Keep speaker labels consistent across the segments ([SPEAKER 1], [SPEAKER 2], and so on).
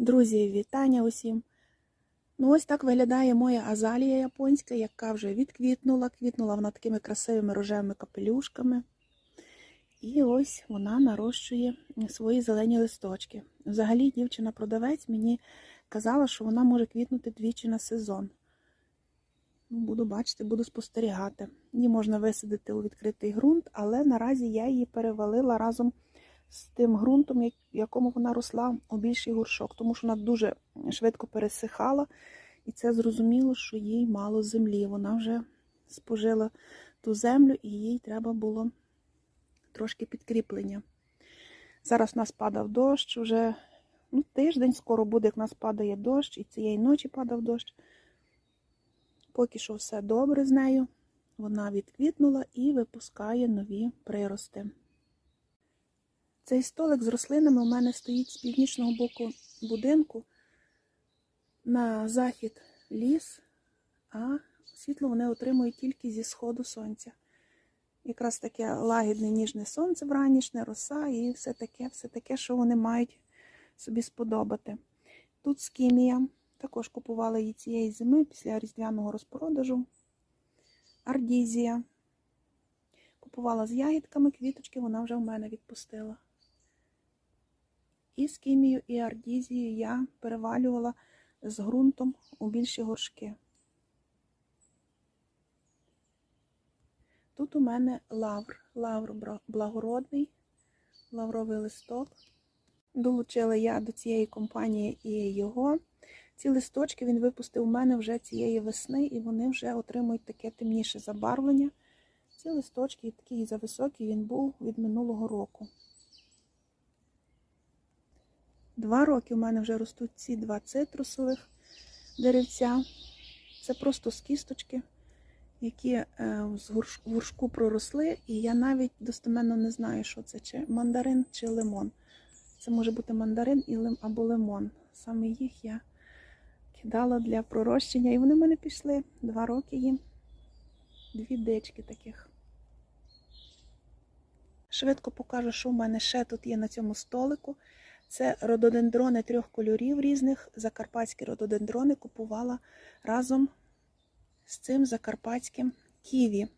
[SPEAKER 1] Друзі, вітання усім! Ну, ось так виглядає моя азалія японська, яка вже відквітнула. Квітнула вона такими красивими рожевими капелюшками. І ось вона нарощує свої зелені листочки. Взагалі, дівчина-продавець мені казала, що вона може квітнути двічі на сезон. Ну, Буду бачити, буду спостерігати. Її можна висадити у відкритий ґрунт, але наразі я її перевалила разом з тим ґрунтом, в якому вона росла у більший горшок, тому що вона дуже швидко пересихала, і це зрозуміло, що їй мало землі. Вона вже спожила ту землю, і їй треба було трошки підкріплення. Зараз у нас падав дощ, вже ну, тиждень скоро буде, як у нас падає дощ, і цієї ночі падав дощ. Поки що все добре з нею. Вона відквітнула і випускає нові прирости. Цей столик з рослинами у мене стоїть з північного боку будинку. На захід ліс, а світло вони отримують тільки зі сходу сонця. Якраз таке лагідне ніжне сонце вранішне, роса і все таке, все таке, що вони мають собі сподобати. Тут скімія. Також купувала її цієї зими після різдвяного розпродажу. Ардізія. Купувала з ягідками, квіточки вона вже в мене відпустила. І скімію, і ардізію я перевалювала з ґрунтом у більші горшки. Тут у мене лавр, лавр благородний, лавровий листок. Долучила я до цієї компанії і його. Ці листочки він випустив у мене вже цієї весни, і вони вже отримують таке темніше забарвлення. Ці листочки такий зависокий він був від минулого року. Два роки у мене вже ростуть ці два цитрусових деревця. Це просто з кісточки, які е, з горш- горшку проросли, і я навіть достеменно не знаю, що це, чи мандарин чи лимон. Це може бути мандарин або лимон. Саме їх я кидала для пророщення, і вони в мене пішли два роки їм. Дві дички таких. Швидко покажу, що в мене ще тут є на цьому столику. Це рододендрони трьох кольорів різних. Закарпатські рододендрони купувала разом з цим закарпатським ківі.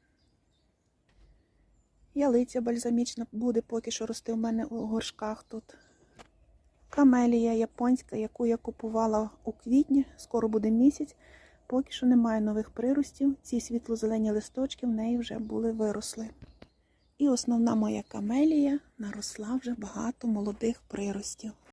[SPEAKER 1] Ялиця бальзамічна буде поки що рости у мене у горшках тут. Камелія японська, яку я купувала у квітні, скоро буде місяць. Поки що немає нових приростів. Ці світло-зелені листочки в неї вже були виросли. І основна моя камелія наросла вже багато молодих приростів.